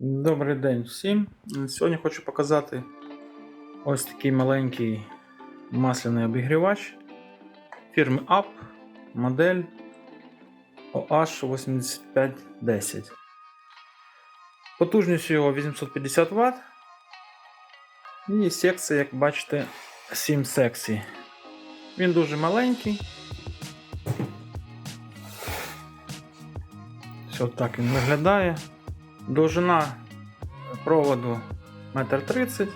Добрий день всім. Сьогодні хочу показати ось такий маленький масляний обігрівач фірми UP, модель OH8510. Потужність його 850 Вт. І секція, як бачите, 7 секцій. Він дуже маленький. Ось так він виглядає. Довжина проводу 1,30 м.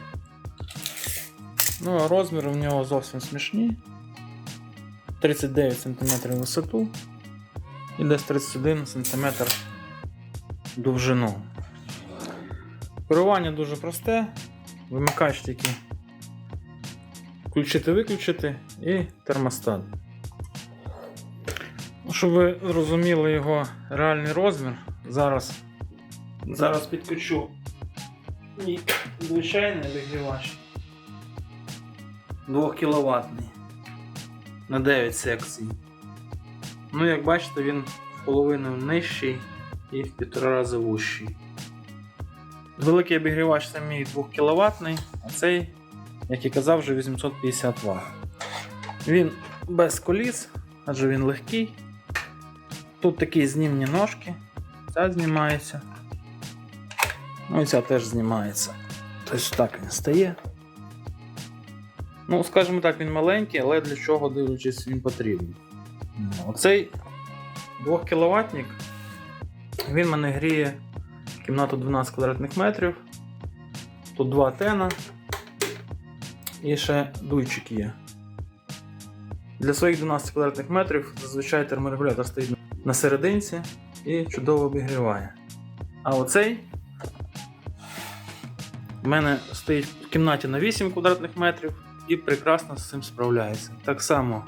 Ну, а розміри в нього зовсім смішні. 39 см висоту і десь 31 см довжину. Керування дуже просте. Вимикач тільки включити-виключити і термостат. Ну, Щоб ви розуміли його реальний розмір, зараз Зараз підключу мій звичайний вигрівач 2 кВт на 9 секцій. Ну, як бачите, він в половину нижчий і в півтора рази вущий. Великий обігрівач це мій 2 кВт, а цей, як і казав, вже 850 Вт. Він без коліс, адже він легкий. Тут такі знімні ножки, ця знімається. Ну і ця теж знімається. Тобто так він стає. Ну, скажімо так, він маленький, але для чого дивлячись він потрібен. Оцей 2 кВт він мене гріє кімнату 12 квадратних метрів. Тут два тена і ще дуйчик є. Для своїх 12 квадратних метрів зазвичай терморегулятор стоїть на серединці і чудово обігріває. А оцей у мене стоїть в кімнаті на 8 квадратних метрів і прекрасно з цим справляється. Так само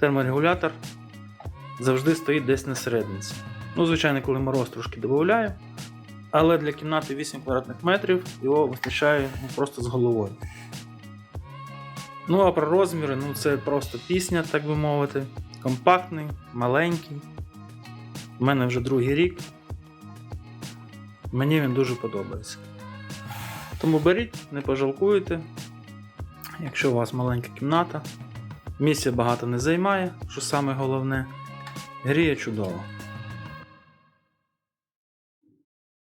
терморегулятор завжди стоїть десь на серединці. Ну, звичайно, коли мороз трошки додаю, але для кімнати 8 квадратних метрів його вистачає ну, просто з головою. Ну, а про розміри, ну це просто пісня, так би мовити. Компактний, маленький. У мене вже другий рік. Мені він дуже подобається. Тому беріть, не пожалкуєте. Якщо у вас маленька кімната, місця багато не займає, що саме головне, гріє чудово.